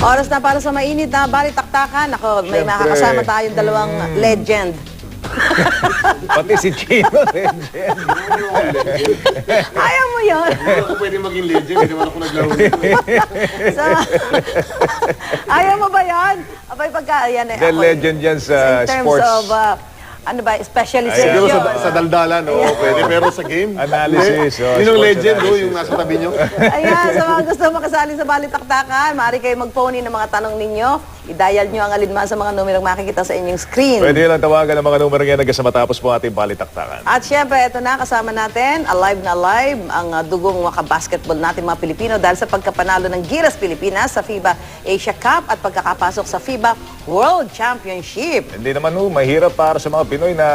Oras na para sa mainit na balitaktakan. Ako, may Siyempre. makakasama tayong dalawang legend. Pati si Chino, legend. Ayaw mo yun. Hindi ako pwede maging legend, hindi naman ako naglaro nito. Sa, ayaw mo ba yan? Abay, pagka, yan eh. The ako, legend yan sa in terms sports. of, uh, ano ba, specialization. Siguro sa, sa daldalan, oo, pwede. Pero sa game, Analysis, oh, Yun yung sports legend, oh, analysis. yung nasa tabi nyo. Ayan, sa mga gusto makasali sa Balitaktakan, maaari kayo mag-phone in ng mga tanong ninyo. I-dial nyo ang alinman sa mga numerong makikita sa inyong screen. Pwede lang tawagan ang mga numero yan hanggang sa matapos po ating balitaktakan. At syempre, ito na, kasama natin, alive na alive, ang uh, dugong makabasketball natin mga Pilipino dahil sa pagkapanalo ng Gilas Pilipinas sa FIBA Asia Cup at pagkakapasok sa FIBA World Championship. Hindi naman ho, mahirap para sa mga Pinoy na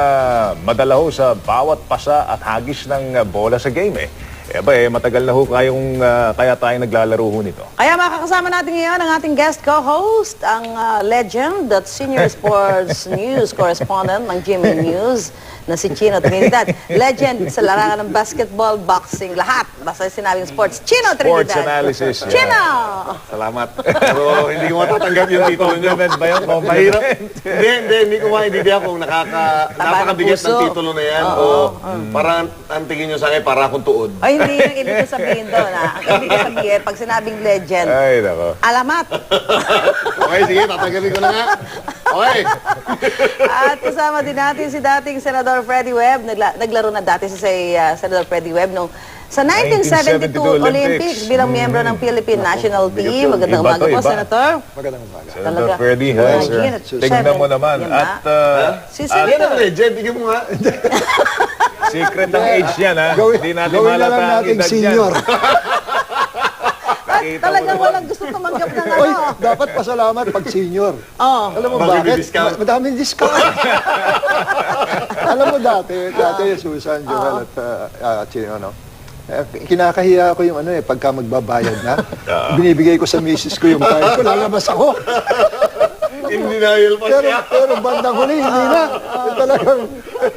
madala ho sa bawat pasa at hagis ng uh, bola sa game eh. Eh ba eh, matagal na ho kayong, uh, kaya tayo naglalaro ho nito. Kaya makakasama natin ngayon ang ating guest co-host, ang uh, legend at senior sports news correspondent ng GMA News na si Chino Trinidad. Legend sa larangan ng basketball, boxing, lahat. Basta sinabing sports, Chino Trinidad. Sports analysis, yeah. Chino! Salamat. Pero hindi ko matatanggap yung titulo nyo. Compliment ba yun? Mahirap. Hindi, hindi, hindi ko maintindihan kung nakaka, napakabigat ng titulo na yan. O parang ang tingin nyo sa akin, para akong tuod. Ay, hindi yung ibig ko sabihin doon. Ha? Ang ibig ko sabihin, pag sinabing legend, Ay, nako. alamat. Okay, sige, tatanggalin ko na nga. Okay. At kasama din natin si dating Senador Freddie Webb. Nagla- naglaro na dati si uh, Senador Freddie Webb nung sa 1972 1972 Olympics, Olympics. bilang miyembro ng Philippine National Team. Magandang Iba umaga to, po, iba. Senator. Magandang umaga. Senator Talaga. Freddy, hi, sir. Imagine, Tignan mo naman. Yan? At uh, Si Ano yan Senator. ang legend? Tingnan mo nga. secret ang age yan, ha? Hindi natin malata ang edad senior. yan. Mo talagang walang gusto tumanggap ng Oy, ano. dapat pasalamat pag senior. Oh. Alam mo Bakit bakit? discount? Ma- Madaming discount. Alam mo dati, dati Susan, Joel at uh, uh, Chino, no? Eh, kinakahiya ko yung ano eh, pagka magbabayad na, binibigay ko sa misis ko yung card ko, lalabas ako. In denial pa Pero, siya. pero bandang huli, hindi na. Talagang,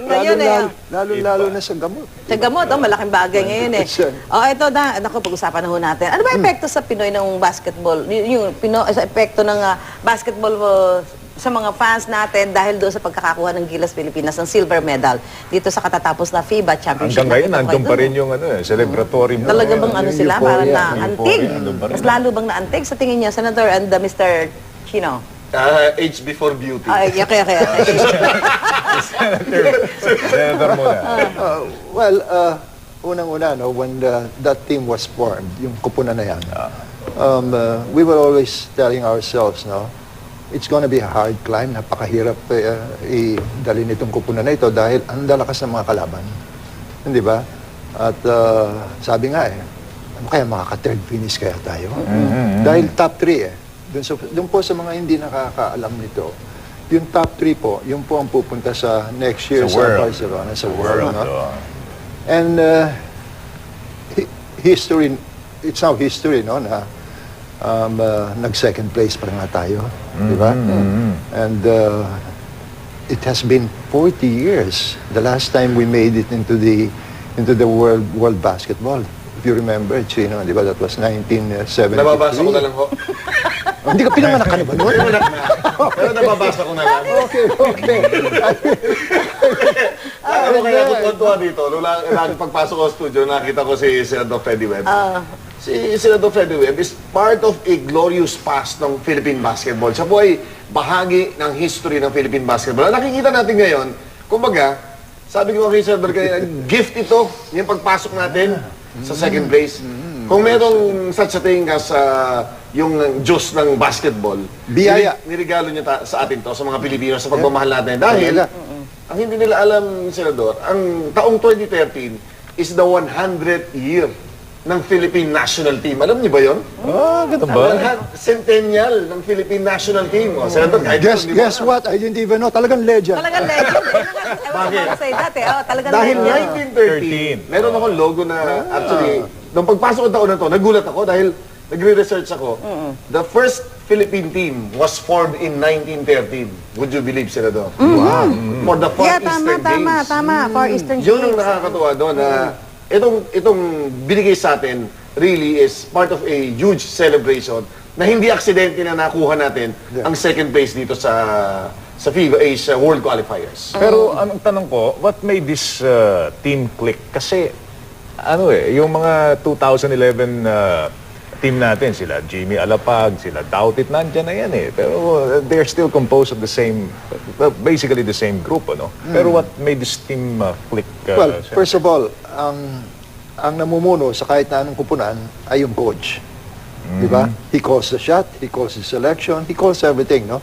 Ngayon eh, lalo, lalo, lalo na sa gamot. Sa gamot, oh, malaking bagay ngayon eh. Oh, ito na, naku, pag-usapan na ho natin. Ano ba epekto sa Pinoy ng basketball? Y- yung Pino, sa epekto ng ah, basketball uh, sa mga fans natin dahil doon sa pagkakakuha ng Gilas Pilipinas ng silver medal dito sa katatapos na FIBA Championship. Hanggang ngayon, nandun pa rin yung ano, eh, celebratory mo. Talaga bang ano sila? euphoria, Parang naantig. Mas lalo bang naantig sa tingin niyo, Senator and uh, Mr. Chino? Ah, age before beauty. Ay, okay, okay. okay. Senator muna. Uh, well, uh, unang-una, no, when the, that team was formed, yung kupunan na yan, um, uh, we were always telling ourselves, no, it's gonna be a hard climb, napakahirap uh, i-dali nitong kupunan na ito dahil ang lalakas ng mga kalaban. Hindi ba? At uh, sabi nga eh, ano kaya makaka-third finish kaya tayo? Dahil top 3 eh. Doon, sa, doon po sa mga hindi nakakaalam nito, yung top 3 po, yung po ang pupunta sa next year Sa sa, world. Barcelona, sa world. World, no? oh. And uh, hi- history, it's now history, no, na um, uh, nag-second place pa nga tayo, di ba? And uh, it has been 40 years the last time we made it into the into the world world basketball. If you remember, Chino, di ba? That was 1973. Nababasa ko na lang ho. Oh, hindi ka pinanganak ka na ba noon? Pero, na, pero nababasa ko na lang. okay, okay. Alam mo kaya ako tuwa dito, nung la- lagi pagpasok ko sa studio, nakita ko si Senador Freddie Webb. Si Senador Freddie Webb is part of a glorious past ng Philippine basketball. Siya po ay bahagi ng history ng Philippine basketball. Ang nakikita natin ngayon, kumbaga, sabi ko kay Senador kanina, gift ito, yung pagpasok natin sa second place. Kung merong such a thing as uh, yung Diyos ng basketball, Biyaya. nire- nirigalo niya ta- sa atin to, sa mga Pilipino, sa pagmamahal natin. Dahil, ang hindi nila alam, Senador, ang taong 2013 is the 100th year ng Philippine National Team. Alam niyo ba yon? Ah, ganun ba? Ang Centennial ng Philippine National Team. O, Senador, kahit Guess, guess what? I didn't even know. Talagang legend. Talagang legend. Ewan ko Bakit? ba say that eh. Oh, talagang Dahil legend. 1913, meron akong logo na actually, nung pagpasok ko taon na to, nagulat ako dahil nagre-research ako. The first Philippine team was formed in 1913. Would you believe, Senador? Wow. For the Far Yeah, tama, Eastern tama, Games. tama. Far Eastern Yun ang Games. nakakatuwa doon na itong, itong binigay sa atin really is part of a huge celebration na hindi aksidente na nakuha natin Yeah. ang second place dito sa sa FIBA Asia World Qualifiers. Pero ang tanong ko, what made this uh, team click? Kasi, ano eh, yung mga 2011 uh, team natin, sila Jimmy Alapag, sila Doutit, nandyan na yan eh. Pero uh, they're still composed of the same, basically the same group, ano? Pero what made this team uh, click? uh, Well, sir? first of all, ang ang namumuno sa kahit na anong kupunan ay yung coach. Di ba? He calls the shot, he calls the selection, he calls everything, no?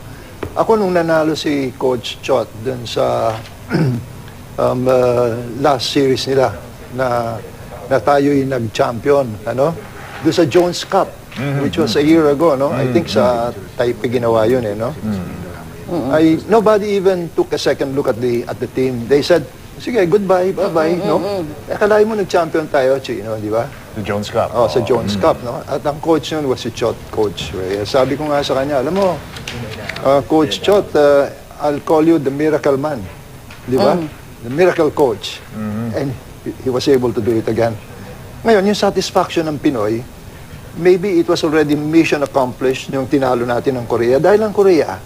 Ako nung nanalo si Coach Chot dun sa um, uh, last series nila na na tayo'y nag-champion, ano? Doon sa Jones Cup, which was a year ago, no? I think sa Taipei ginawa yun, eh, no? I nobody even took a second look at the at the team. They said, "Sige, goodbye, bye-bye," no? Eh, akalain mo nag-champion tayo, Chino, di ba? The Jones Cup. Oh, sa Jones Cup, no? At ang coach nun was si Chot, coach. Reyes. Sabi ko nga sa kanya, alam mo, uh, Coach Chot, uh, I'll call you the miracle man. Di ba? The miracle coach. And he- he was able to do it again. Ngayon, yung satisfaction ng Pinoy, maybe it was already mission accomplished yung tinalo natin ng Korea. Dahil ang Korea,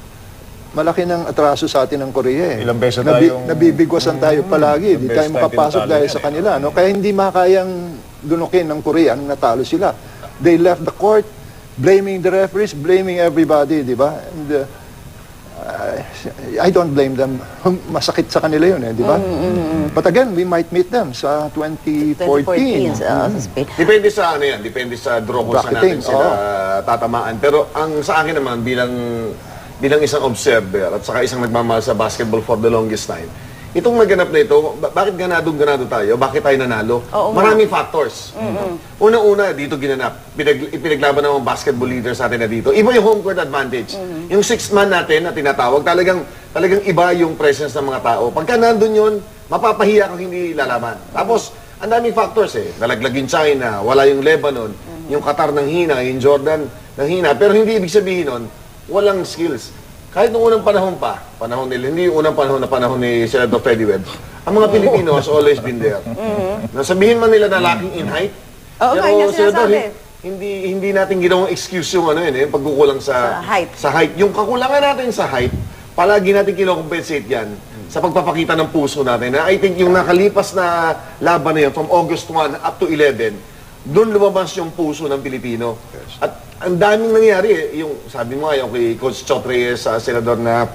malaki ng atraso sa atin ng Korea eh. Ilang beses Nabi- tayong- Nabibigwasan tayo palagi. ilang Di beses tayo makapasok dahil sa kanila. No? Kaya hindi makayang dunukin ng Korea nung natalo sila. They left the court blaming the referees, blaming everybody, di ba? And, uh, I don't blame them. Masakit sa kanila yun, eh, di ba? But again, we might meet them sa 2014. 2014 sa, sa Spain. Depende sa ano yan, depende sa draw kung saan natin Bracketing, sila tatamaan. Pero ang sa akin naman bilang bilang isang observer at saka isang nagmamahal sa basketball for the longest time, itong naganap na ito, ba- bakit ganadong-ganado tayo? Bakit tayo nanalo? Oo nga. Maraming factors. Una-una, dito ginanap. Pinag, ipinaglaban ng mga basketball leaders natin na dito. Iba yung home court advantage. Yung sixth man natin na tinatawag, talagang, talagang iba yung presence ng mga tao. Pagka nandun yun, mapapahiya kung hindi lalaban. Tapos, ang daming factors eh. Nalaglag yung China, wala yung Lebanon, yung Qatar ng hina, yung Jordan ng hina. Pero hindi ibig sabihin nun, walang skills. Kahit nung unang panahon pa, panahon nila, hindi yung unang panahon na panahon ni Senator Freddy Webb, ang mga Pilipino has always been there. Nasabihin man nila na lacking in height, Oo nga, yun ang sinasabi. hin- hindi hindi natin ginawang excuse yung ano yun, eh, pagkukulang sa, Sa height. Sa height. Yung kakulangan natin sa height, palagi natin kinocompensate yan sa pagpapakita ng puso natin. Na I think yung nakalipas na laban na yun, from August 1 up to 11, doon lumabas yung puso ng Pilipino. At ang daming nangyari eh. Yung, sabi mo nga, yung kay Coach Chot Reyes, sa senador na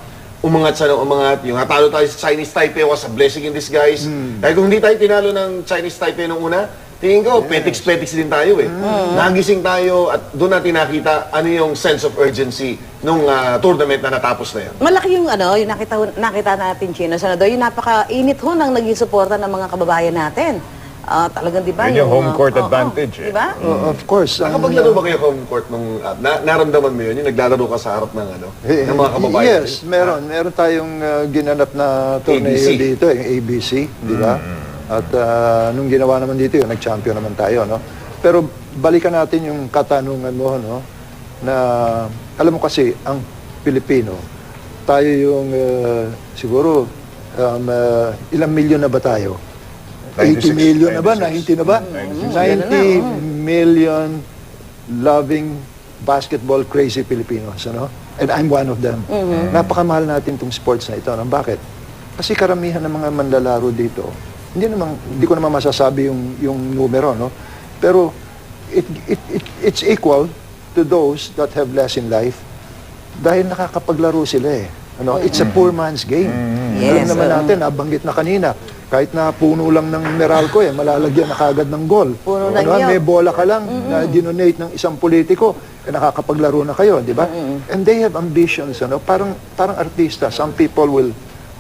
umangat sa umangat. Yung natalo tayo sa Chinese Taipei was a blessing in disguise. Dahil kung hindi tayo tinalo ng Chinese Taipei nung una, tingin ko, petiks-petiks din tayo eh. Nagising tayo at doon natin nakita ano yung sense of urgency nung ah, tournament na natapos na yan. Malaki yung ano, yung nakita, nakita natin, Chino, Senador, yung napaka-init ho ng naging suporta ng mga kababayan natin. Ah, talagang, di ba? Yun yung home ah, court oo, advantage, eh. Di ba? Uh, of course. ang- Nakapaglaro ba kayo home court nung, ah, na, naramdaman mo yun? Yung naglalaro ka sa harap ng ano, Eh, ng mga kababayan? Yes, meron. Meron tayong uh, ginanap na torneo ABC. dito, yung ABC, di ba? At uh, nung ginawa naman dito yun, nag-champion naman tayo, no? Pero balikan natin yung katanungan mo, no? Na, alam mo kasi, ang Pilipino, tayo yung, uh, siguro, um, uh, ilang milyon na ba tayo? 80 96, million na ba? 96. 90 na ba? 96. 90 million loving basketball crazy Filipinos, ano? And I'm one of them. Napakamahal natin itong sports na ito. Ano? Bakit? Kasi karamihan ng mga manlalaro dito, hindi naman hindi ko naman masasabi yung yung numero, no? Pero it, it, it it's equal to those that have less in life dahil nakakapaglaro sila eh. Ano, it's a poor man's game. Alam Yes, naman oo. natin, nabanggit na kanina, kahit na puno lang ng Meralco eh, malalagyan na kagad ng gol. Puno ano, niyog. may bola ka lang na dinonate ng isang politiko, eh, nakakapaglaro na kayo, di ba? And they have ambitions, ano, parang parang artista. Some people will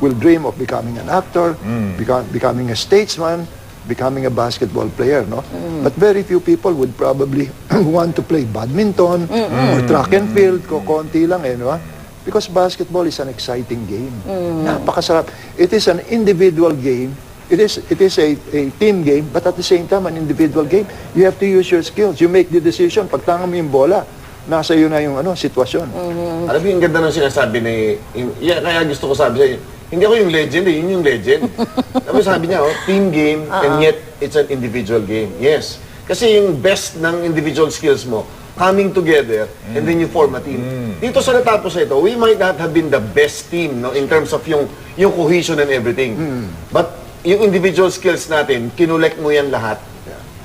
will dream of becoming an actor, become, becoming a statesman, becoming a basketball player, no? But very few people would probably want to play badminton or track and field, ko konti lang eh, no? Because basketball is an exciting game. Napakasarap. It is an individual game. It is it is a, a team game, but at the same time, an individual game. You have to use your skills. You make the decision. Pagtanga mo yung bola, nasa iyo na yung ano sitwasyon. Alam mo yung ganda ng sinasabi ni... Yung, yeah, kaya gusto ko sabi sa'yo, hindi ako yung legend eh, yun yung legend. Tapos sabi niya, oh, team game and yet it's an individual game. Yes. Kasi yung best ng individual skills mo, coming together, and then you form a team. Dito sa natapos na ito, we might not have been the best team no, in terms of yung, yung cohesion and everything. But yung individual skills natin, kinulek mo yan lahat.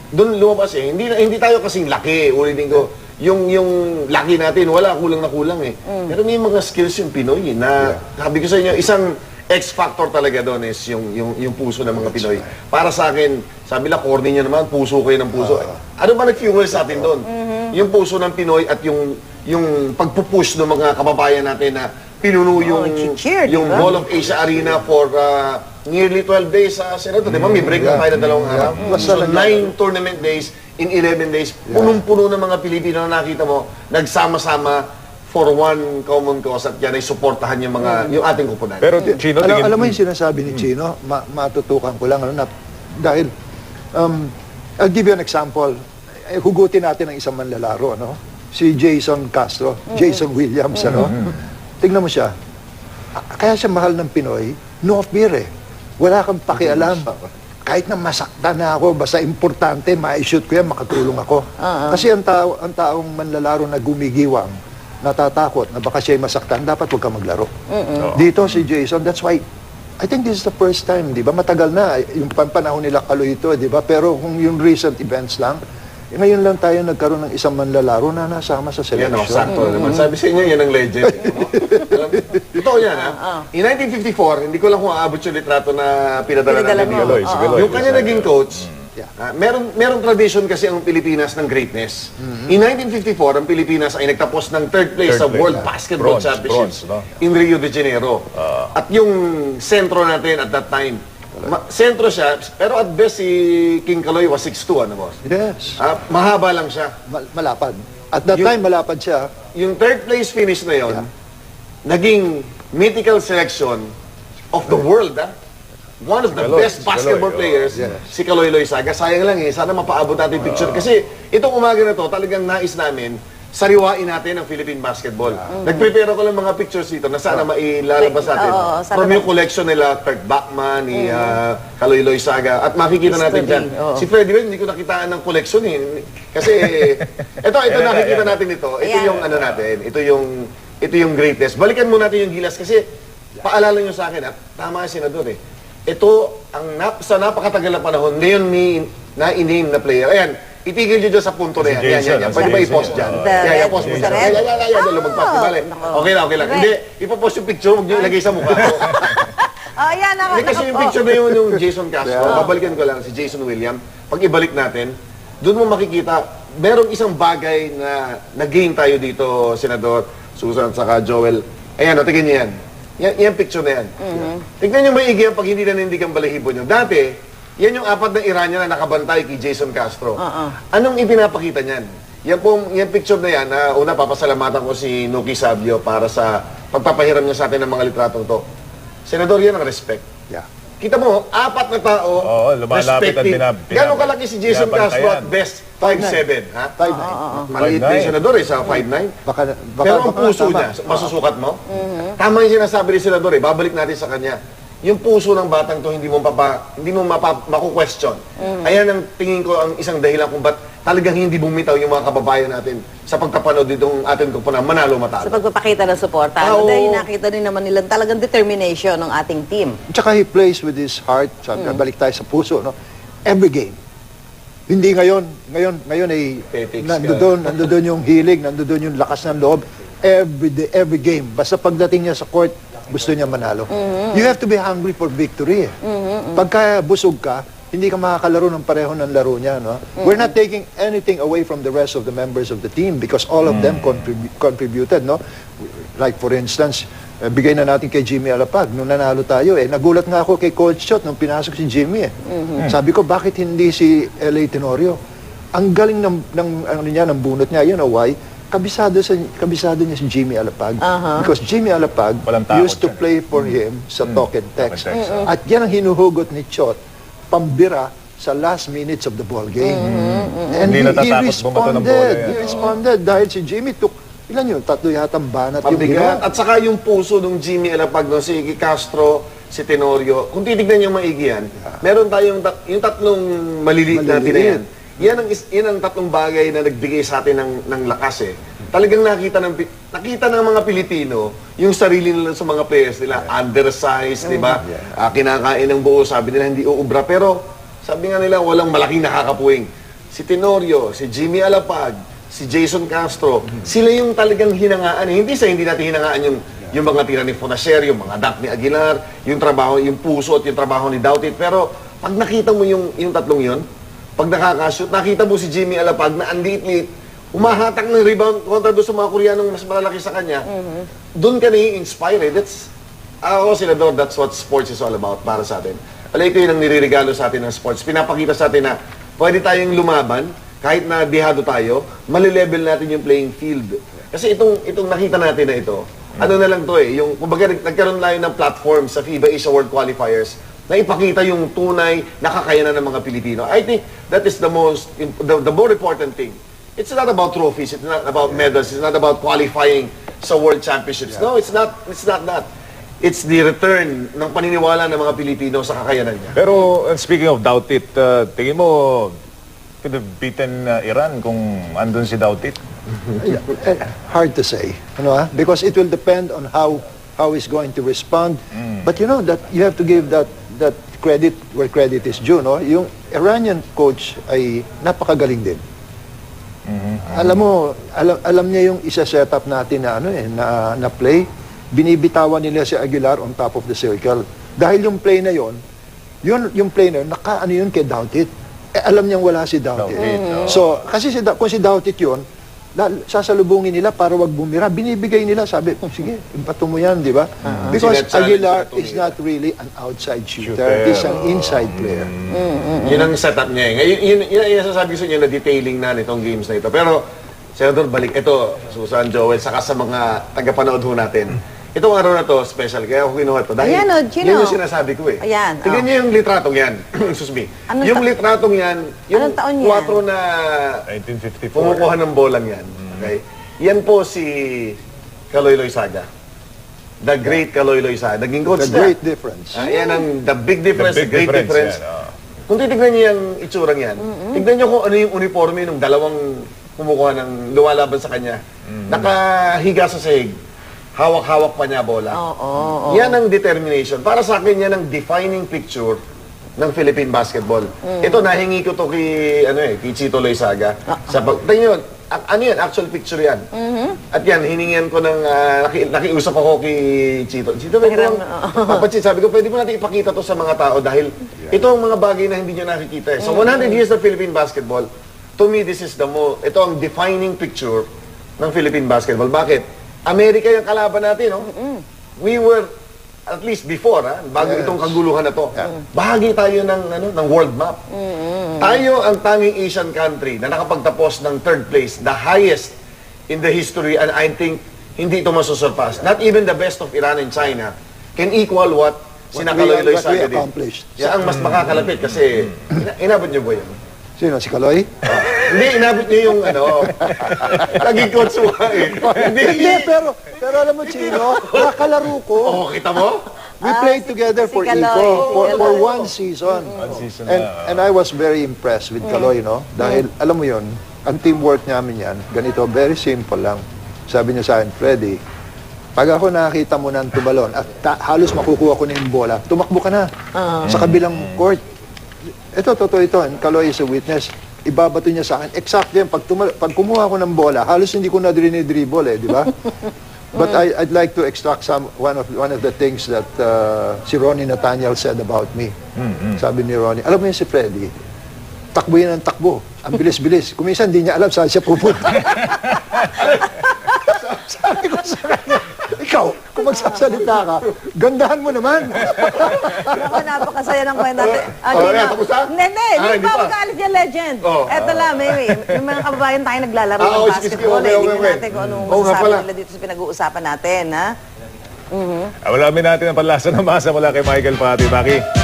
Doon lumabas eh. Hindi, hindi tayo kasing laki. Ulitin ko, yung, yung laki natin, wala, kulang na kulang eh. Pero may mga skills yung Pinoy eh, na, sabi ko sa inyo, isang X factor talaga doon is yung, yung, yung puso ng mga Pinoy. Para sa akin, sabi lang, corny niya naman, puso kayo ng puso. ano ba nag-fuel sa atin doon? Yung puso ng Pinoy at yung yung pagpupush ng mga kababayan natin na pinuno yung, cheer, di yung ba? Mall of Asia Arena for uh, nearly 12 days sa Senato. Di ba? May break na tayo ng dalawang araw. So, lang- nine tournament days in 11 days. Punong-puno ng mga Pilipino na nakita mo, nagsama-sama for one common cause at yan ay suportahan yung mga yung ating kupunan. Pero ti- Chino, alam, tingin alam mo yung sinasabi ni Chino, ma- matutukan ko lang, ano, na, dahil, um, I'll give you an example. Eh, hugutin natin ang isang manlalaro, no? Si Jason Castro, Jason Williams, ano? Tingnan mo siya. A- Kaya siya mahal ng Pinoy, no fear eh. Wala kang pakialam. Kahit na masaktan na ako, basta importante, ma-shoot ko yan, makatulong ako. Kasi ang, tao, ang taong manlalaro na gumigiwang, natatakot na baka siya'y masaktan, dapat huwag ka maglaro. Dito si Jason, that's why I think this is the first time, di ba? Matagal na, yung pan- panahon nila kaloy ito, di ba? Pero kung yung recent events lang, eh, ngayon lang tayo nagkaroon ng isang manlalaro na nasama sa Yan, oh, selection. sakto naman. Sabi sa inyo, yan ang legend. Alam, totoo yan, ha? In 1954, hindi ko lang kung aabot yung litrato na pinadala Pinadala natin mo. ni Galoy. Si Galoy. Yung kanya naging coach, Yeah. ah, meron, meron tradition kasi ang Pilipinas ng greatness. In 1954, ang Pilipinas ay nagtapos ng third place Third sa place, World ah. Basketball Bronze, Championships bronze, no? in Rio de Janeiro. At yung sentro natin at that time, ma- sentro siya, pero at best si King Kaloy was 6'2", ano boss? Yes. Ah, mahaba lang siya. Mal- malapad. At that Yung- time, malapad siya. yung third place finish na yon, naging mythical selection of the world, ah. One of the Kaloy, best si basketball Kaloy, players, oh, yes. si Kaloy Loizaga. Sayang lang eh, sana mapaabot natin yung picture. Kasi itong umaga na to, talagang nais namin, sariwain natin ang Philippine basketball. Nag-prepare ako ng mga pictures dito na sana mailalabas natin. Oo, sana From ma- yung collection nila, Kurt Bachman, ni ah, Kaloy Loizaga. At makikita natin History, dyan. oo. Si Freddie Wen, hindi ko nakitaan ng collection eh. Kasi, ito, ito nakikita natin ito. Ito Ayan. yung ano natin, ito yung ito yung greatness. Balikan mo natin yung gilas kasi paalala nyo sa akin at tama yung senador eh. Ito ang nap, sa napakatagal na panahon, ngayon may na in-name na player. Ayan, itigil nyo dyan sa punto na yan. Yan, yan, yan. Pwede ba i-post dyan? Yeah, red, post mo dyan. red? Yeah, yeah, yeah, yeah, Ah, lumagpas. Bale. Okay na, okay lang. Hindi, ipopost yung picture, huwag nyo ilagay sa mukha ko. Oh, yan. Naka, Hindi kasi yung picture na yun yung Jason Castro, babalikan ko lang si Jason William. Pag ibalik natin, doon mo makikita, merong isang bagay na nag-gain tayo dito, Senador Susan, saka Joel. Ayan, o, tingnan niyo yan. Yan, yan picture na yan. Tignan niyo maigi yan pag hindi na nindigan balahibo niyo. Dati, yan yung apat na Iranya na nakabantay kay Jason Castro. Anong ipinapakita niyan? Yan po, yan picture na yan, na una papasalamatan ko si Nuki Sabio para sa pagpapahiram niya sa atin ng mga litratong to. Senador, yan ang respect. Yeah. Kita mo, apat na tao, Oo, lumalapit at respected. binab- Gano'ng binab- kalaki si Jason Castro at best? 5'7", ha? Five Maliit na 5'9". yung senador eh, sa 5'9". Baka, baka, Pero ang baka- puso tama. niya, masusukat mo? Tama yung sinasabi ni senador eh, babalik natin sa kanya. Yung puso ng batang to, hindi mo mapa, hindi mo mapa, maku-question. Ayan ang tingin ko ang isang dahilan kung ba't talagang hindi bumitaw yung mga kababayan natin sa pagkapanood ditong ating kupunan, manalo sa matalo. pagpapakita ng suporta. Ah, Ano, dahil nakita din naman nila talagang determination ng ating team. Tsaka he plays with his heart. Sabi, balik tayo sa puso, no? Every game. Hindi ngayon, ngayon, ngayon ay nandoon, nandoon yung hilig, nandoon yung lakas ng loob. Every day, every game. Basta pagdating niya sa court, gusto niya manalo. You have to be hungry for victory. eh. Pagka busog ka, hindi ka makakalaro ng pareho ng laro niya. No? We're not taking anything away from the rest of the members of the team because all of them contribu- contributed. No? Like for instance, eh, bigay na natin kay Jimmy Alapag. Nung nanalo tayo, eh, nagulat nga ako kay Coach Shot nung pinasok si Jimmy. Eh. Sabi ko, bakit hindi si L.A. Tenorio? Ang galing ng, ng, ano niya, ng bunot niya. You know why? Kabisado, sa, kabisado niya si Jimmy Alapag. Because Jimmy Alapag Walang takot used to yan play for him sa talk and text. Talk and text, At yan ang hinuhugot ni Chot, pambira sa last minutes of the ball game. And Hindi he, he natatakot bumato ng bola responded. yan. He responded dahil si Jimmy took, ilan yun, tatlo yatang banat yung Pabigat. ginawa. At saka yung puso ng Jimmy Alapag, no, si Castro, si Tenorio, kung titignan yung maigi yan, meron tayong tat- yung tatlong maliliit, natin na Maliliit. Yan. Ang, yan ang tatlong bagay na nagbigay sa atin ng, ng lakas eh. Talagang nakita ng, nakita ng mga Pilipino yung sarili nila sa mga players nila. Undersized, di ba? Ah, kinakain ng buo, sabi nila hindi uubra. Pero sabi nga nila walang malaking nakakapuwing. Si Tenorio, si Jimmy Alapag, si Jason Castro, sila yung talagang hinangaan. eh. Hindi sa hindi natin hinangaan yung yung mga tira ni Fonacer, yung mga dak ni Aguilar, yung trabaho, yung puso at yung trabaho ni Doutit. Pero pag nakita mo yung, yung tatlong yun, pag nakakashoot, nakita mo si Jimmy Alapag na ang liit-liit, umahatak ng rebound kontra doon sa mga Koreanong mas malalaki sa kanya, doon ka nai-inspire eh. That's, ako, Senador, that's what sports is all about para sa atin. Alay ko yun ang niririgalo sa atin ng sports. Pinapakita sa atin na pwede tayong lumaban, kahit na dihado tayo, malilevel natin yung playing field. Kasi itong, itong nakita natin na ito, ano na lang to eh, yung, kumbaga nag- nagkaroon tayo ng platform sa FIBA Asia World Qualifiers na ipakita yung tunay na kakayanan ng mga Pilipino. I think that is the most, the, the more important thing. It's not about trophies, it's not about medals, it's not about qualifying sa World Championships. No, it's not, it's not that. It's the return ng paniniwala ng mga Pilipino sa kakayanan niya. Pero uh, speaking of doubt it, uh, tingin mo could have beaten uh, Iran kung andun si doubt it? Yeah, eh, hard to say, you know, ah, because it will depend on how how he's going to respond. But you know that you have to give that that credit where credit is due, no? Yung Iranian coach ay napakagaling din. Alam mo, alam, alam niya yung isa-set up natin na ano eh, na, na play. Binibitawan nila si Aguilar on top of the circle. Dahil yung play na yon, yun yung play na yun, naka ano yun kay Doughtit. Eh, alam niyang wala si. Doughtit, oo. So, kasi si, kung si Doughtit yun, sasalubungin nila para wag bumira. Binibigay nila, sabi, oh, sige, impato mo yan, di ba? Because Sinachallenge Aguilar is not really an outside shooter. Shooter, He's an inside player. Yun ang setup niya eh. Ngayon, yun, yun, yun, ang sasabi ko sa inyo na detailing na nitong games na ito. Pero, Senator, balik ito, Susan, Joel, saka sa mga tagapanood ho natin. Itong araw na to, special, kaya ako kinuha to. Dahil Ayan, oh, Gino. yan yung sinasabi ko eh. Ayan, Tingnan oh. niyo yung litratong yan. Excuse me. Anong yung ta- litratong yan, yung Anong taon yan? 4 na 1954. kumukuha ng bolang yan. Okay? Yan po si Kaloyloy Saga. The great Kaloyloy Saga. Naging coach The na. great difference. Ah, yan ang the big difference, The the, big great difference, difference. yan, oh. Kung titignan niyo yung itsurang yan, tignan niyo kung ano yung uniforme ng dalawang kumukuha ng lumalaban sa kanya. Nakahiga sa sahig. Hawak-hawak pa niya bola. Oo, oo, Yan ang determination. Para sa akin, yan ang defining picture ng Philippine basketball. Ito, nahingi ko to kay, ano eh, kay Chito Loizaga. Sa pag, a- ano yan, actual picture yan. At yan, hiningian ko ng, ah, naki, nakiusap ako kay Chito. Chito, pwede Pahiram mo, Papa Chit, sabi ko, pwede mo natin ipakita to sa mga tao dahil ito ang mga bagay na hindi nyo nakikita eh. So, 100 years of Philippine basketball, to me, this is the mo, ito ang defining picture ng Philippine basketball. Bakit? Amerika yung kalaban natin, no? We were, at least before, ha, bago Yes. itong kaguluhan na to, bahagi tayo ng, ano, ng world map. Tayo ang tanging Asian country na nakapagtapos ng third place, the highest in the history, and I think hindi ito masusurpass. Not even the best of Iran and China can equal what What sinakaloy-loy what sa we atin. accomplished. Siya ang mas makakalapit kasi ina- inabot niyo ba yun? Sino, si Kaloy? Hindi, inabot niyo yung ano, naging coach mo nga eh. Hindi, Hindi, pero, pero alam mo, Chino, nakalaro ko. Oh, kita mo? We played together si for Kaloy. Ico for, Si for Kaloy. one season. One season and, na, and I was very impressed with Kaloy, no? Dahil, alam mo yon ang teamwork namin yan, ganito, very simple lang. Sabi niya sa akin, Freddy, pag ako nakakita mo ng tubalon at ta- halos makukuha ko na yung bola, tumakbo ka na sa kabilang court. Ito, totoo ito. And Kaloy is a witness. Ibabato niya sa akin. Exact yan. Pag, tumal- pag kumuha ko ng bola, halos hindi ko na dribble eh, di ba? But I, I'd like to extract some one of one of the things that uh, si Ronnie Nathaniel said about me. Sabi ni Ronnie, alam mo yun si Freddy, takbo yan ang takbo. Ang bilis-bilis. Kuminsan, hindi niya alam saan siya pupunta. Sabi ko sa kanya, ikaw, kung magsasalita ka, gandahan mo naman. Ako, napakasaya ng kwento natin. Ah, Oh, Gino. yan, tapos na? Hindi, hindi. Ah, Hindi hindi pa pa. yung legend. Oh. Eto lang, may, may, may mga kababayan tayo naglalaro Ah, ng oh, sige, sige, basketball. okay, eh. okay, okay. natin kung anong Oo nga masasabi pala. nila dito sa pinag-uusapan natin, ha? Ah, Wala natin ang panlasa ng masa mula kay Michael Pati. Maki.